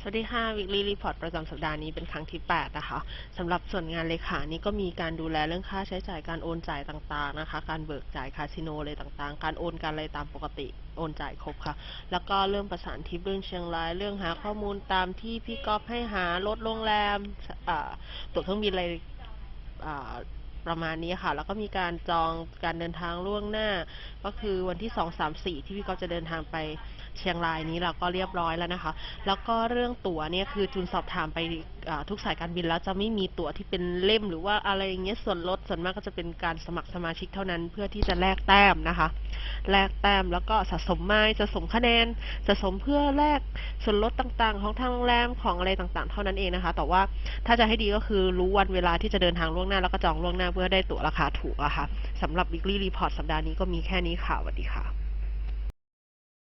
สวัสดีค่ะ Weekly Report ประจำสัปดาห์นี้เป็นครั้งที่ 8 นะคะสำหรับส่วนงานเลขานี้ก็มีการดูแลเรื่องค่าใช้จ่ายการโอนจ่ายต่างๆนะคะ การเบิกจ่ายคาสิโนอะไรต่างๆ การโอนการอะไรตามปกติโอนจ่ายครบค่ะ แล้วก็เรื่องประสานทิปเรื่องเชียงราย เรื่องหาข้อมูลตามที่พี่ก๊อฟให้หารถโรงแรมตั๋วเครื่องบินอะไร ประมาณนี้ค่ะ แล้วก็มีการจองการเดินทางล่วงหน้า ก็คือวันที่สองสามสี่ที่พี่ก๊อฟจะเดินทางไปเชียงรายนี้เราก็เรียบร้อยแล้วนะคะ แล้วก็เรื่องตั๋วเนี่ยคือจูนสอบถามไปทุกสายการบินแล้วจะไม่มีตั๋วที่เป็นเล่มหรือว่าอะไรอย่างเงี้ยส่วนลดส่วนมากก็จะเป็นการสมัครสมาชิกเท่านั้น เพื่อที่จะแลกแต้มนะคะ แลกแต้มแล้วก็สะสมไม้สะสมคะแนนสะสมเพื่อแลกส่วนลดต่างๆ ของทางโรงแรมของอะไรต่างๆ เท่านั้นเองนะคะ แต่ว่าถ้าจะให้ดีก็คือรู้วันเวลาที่จะเดินทางล่วงหน้าแล้วก็จองล่วงหน้าเพื่อได้ตั๋วราคาถูกอะค่ะสำหรับ weekly report สัปดาห์นี้ก็มีแค่นี้ค่ะสวัสดีค่ะ